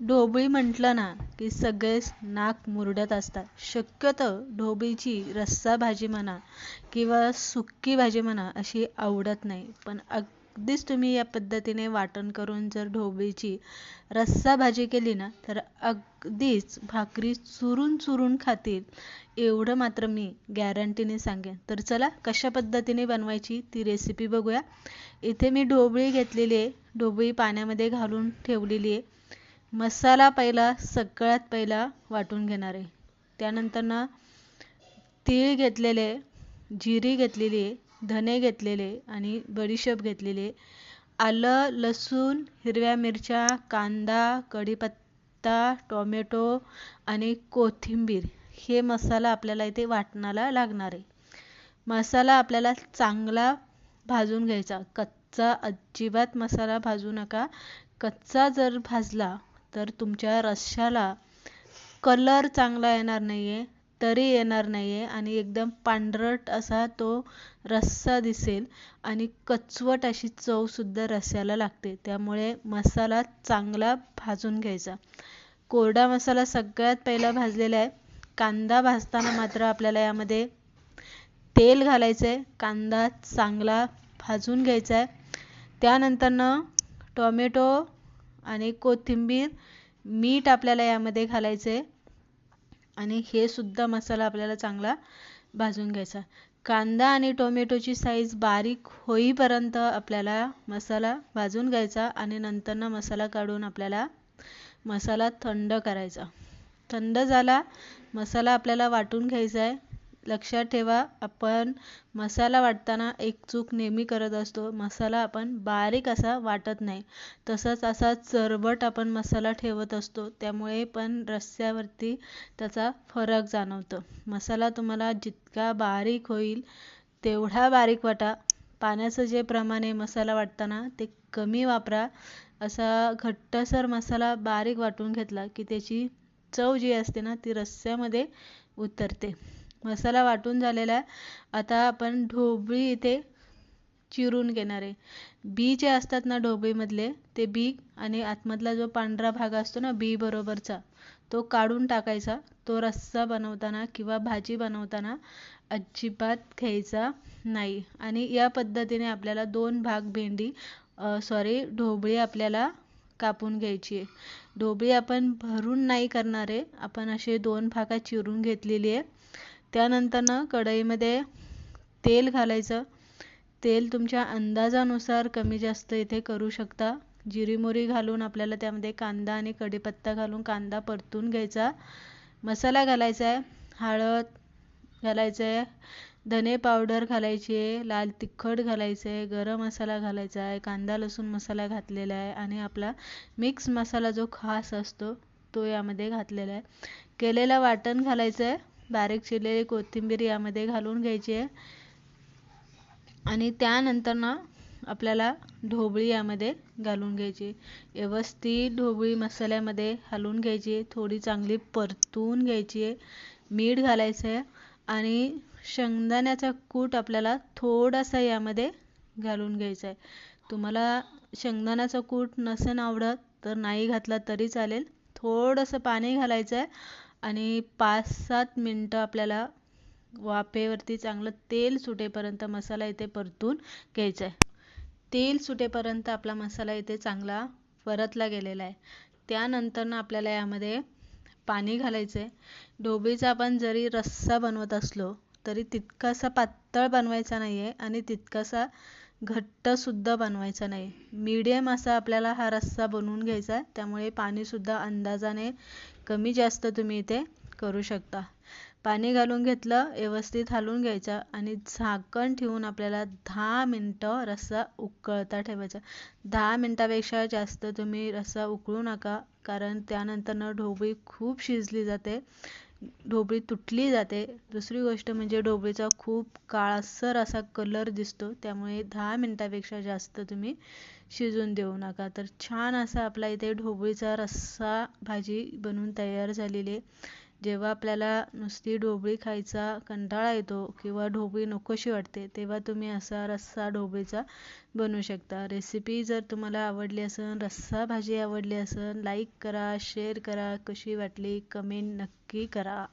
ढोबळी म्हटलं ना की सगळेच नाक मुरडत असतात. शक्यतो ढोबळीची रस्सा भाजी म्हणा किंवा सुक्की भाजी म्हणा अशी आवडत नाही. पण अगदीच तुम्ही या पद्धतीने वाटण करून जर ढोबळीची रस्सा भाजी केली ना तर अगदीच भाकरी चुरून चुरून खातील. एवढं मात्र मी गॅरंटीने सांगेन. तर चला कशा पद्धतीने बनवायची ती रेसिपी बघूया. इथे मी ढोबळी घेतलेली आहे. ढोबळी पाण्यामध्ये घालून ठेवलेली आहे. मसाला पहिला सगळ्यात पहिला वाटून घेणार आहे. त्यानंतर ना तीळ घेतलेले जिरी घेतलेली धने घेतलेले आणि बडीशेप घेतलेली. आलं लसूण हिरव्या मिरच्या कांदा कढीपत्ता टोमॅटो आणि कोथिंबीर हे मसाला आपल्याला इथे वाटणाला लागणार आहे. मसाला आपल्याला चांगला भाजून घ्यायचा. कच्चा अजिबात मसाला भाजू नका. कच्चा जर भाजला तर तुमच्या रश्श्याला कलर चांगला येणार नाही आहे तरी येणार नाही आहे आणि एकदम पांढरट असा तो रस्सा दिसेल आणि कचवट अशी चवसुद्धा रस्स्याला लागते. त्यामुळे मसाला चांगला भाजून घ्यायचा. कोरडा मसाला सगळ्यात पहिला भाजलेला आहे. कांदा भाजताना मात्र आपल्याला यामध्ये तेल घालायचं आहे कांदा चांगला भाजून घ्यायचा आहे. त्यानंतरनं टोमॅटो आणि कोथिंबीर मीठ आपल्याला यामध्ये घालायचं आहे आणि हे सुद्धा मसाला आपल्याला चांगला भाजून घ्यायचा. कांदा आणि टोमॅटोची साईज बारीक होईपर्यंत आपल्याला मसाला भाजून घ्यायचा आणि नंतरनं मसाला काढून आपल्याला मसाला थंड करायचा. थंड झाला मसाला आपल्याला वाटून घ्यायचा आहे लक्षात ठेवा आपण मसाला वाटताना एक चूक नेहमी करत असतो. मसाला आपण बारीक असा वाटत नाही. तसंच असा चरबट आपण मसाला ठेवत असतो. त्यामुळे पण रस्स्यावरती त्याचा फरक जाणवतो. मसाला तुम्हाला जितका बारीक होईल तेवढा बारीक वाटा. पाण्याचं जे प्रमाण आहे मसाला वाटताना ते कमी वापरा. असा घट्टसर मसाला बारीक वाटून घेतला की त्याची चव जी असते ना ती रस्स्यामध्ये उतरते. मसाला वाटून झालेला आहे. आता आपण ढोबळी इथे चिरून घेणार आहे. बी जे असतात ना ढोबळीमधले ते बी आणि आतमधला जो पांढरा भाग असतो ना बी बरोबरचा तो काढून टाकायचा. तो रस्सा बनवताना किंवा भाजी बनवताना अजिबात घ्यायचा नाही. आणि या पद्धतीने आपल्याला दोन भाग भेंडी सॉरी ढोबळी आपल्याला कापून घ्यायची आहे. ढोबळी आपण भरून नाही करणार आहे. आपण असे दोन भागात चिरून घेतलेली आहे. त्यानंतरनं कढईमध्ये तेल घालायचं. तेल तुमच्या अंदाजानुसार कमी जास्त इथे करू शकता. जिरी मोरी घालून आपल्याला त्यामध्ये कांदा आणि कढीपत्ता घालून कांदा परतून घ्यायचा. मसाला घालायचा आहे हळद घालायचं आहे धने पावडर घालायची आहे लाल तिखट घालायचं आहे गरम मसाला घालायचा आहे कांदा लसूण मसाला घातलेला आहे आणि आपला मिक्स मसाला जो खास असतो तो यामध्ये घातलेला आहे केलेलं वाटण घालायचं आहे बारीक चिरलेली कोथिंबीर यामध्ये घालून घ्यायची आहे. आणि त्यानंतर ना आपल्याला ढोबळी यामध्ये घालून घ्यायची. व्यवस्थित ढोबळी मसाल्यामध्ये घालून घ्यायची. थोडी चांगली परतून घ्यायची आहे. मीठ घालायचं आहे. आणि शेंगदाण्याचा कूट आपल्याला थोडासा यामध्ये घालून घ्यायचा आहे. तुम्हाला शेंगदाण्याचा कूट नसेल आवडत तर नाही घातला तरी चालेल. थोडंसं पाणी घालायचं आहे. आणि पाच सात मिनटं आपल्याला वाफेवरती चांगलं तेल सुटेपर्यंत मसाला इथे परतून घ्यायचा आहे. तेल सुटेपर्यंत आपला मसाला इथे चांगला परतला गेलेला आहे. त्यानंतरनं आपल्याला यामध्ये पाणी घालायचं आहे ढोबळीचा आपण जरी रस्सा बनवत असलो तरी तितकासा पातळ बनवायचा नाही आहे आणि तितकासा घट्टसुद्धा बनवायचा नाही. मीडियम असा आपल्याला हा रस्सा बनवून घ्यायचा आहे. त्यामुळे पाणीसुद्धा अंदाजाने कमी जास्त तुम्ही इथे करू शकता. पाणी घालून घेतलं व्यवस्थित हलवून घ्यायचं आणि झाकण ठेवून आपल्याला दहा मिनटं रस्सा उकळता ठेवायचा. दहा मिनटापेक्षा जास्त तुम्ही रस्सा उकळू नका कारण त्यानंतरनं ढोबळी खूप शिजली जाते. ढोबळी तुटली जाते. दुसरी गोष्ट म्हणजे ढोबळीचा खूप काळसर असा कलर दिसतो. त्यामुळे दहा मिनटापेक्षा जास्त तुम्ही शिजून देऊ नका. तर छान असा आपला इथे ढोबळीचा रस्सा भाजी बनवून तयार झालेली आहे. जेव्हा आपल्याला नुसती ढोबळी खायचा कंटाळा येतो किंवा ढोबळी नकोशी वाटते तेव्हा तुम्ही असा रस्सा ढोबळीचा बनवू शकता. रेसिपी जर तुम्हाला आवडली असेल रस्सा भाजी आवडली असेल लाईक करा शेअर करा. कशी वाटली कमेंट नक्की करा.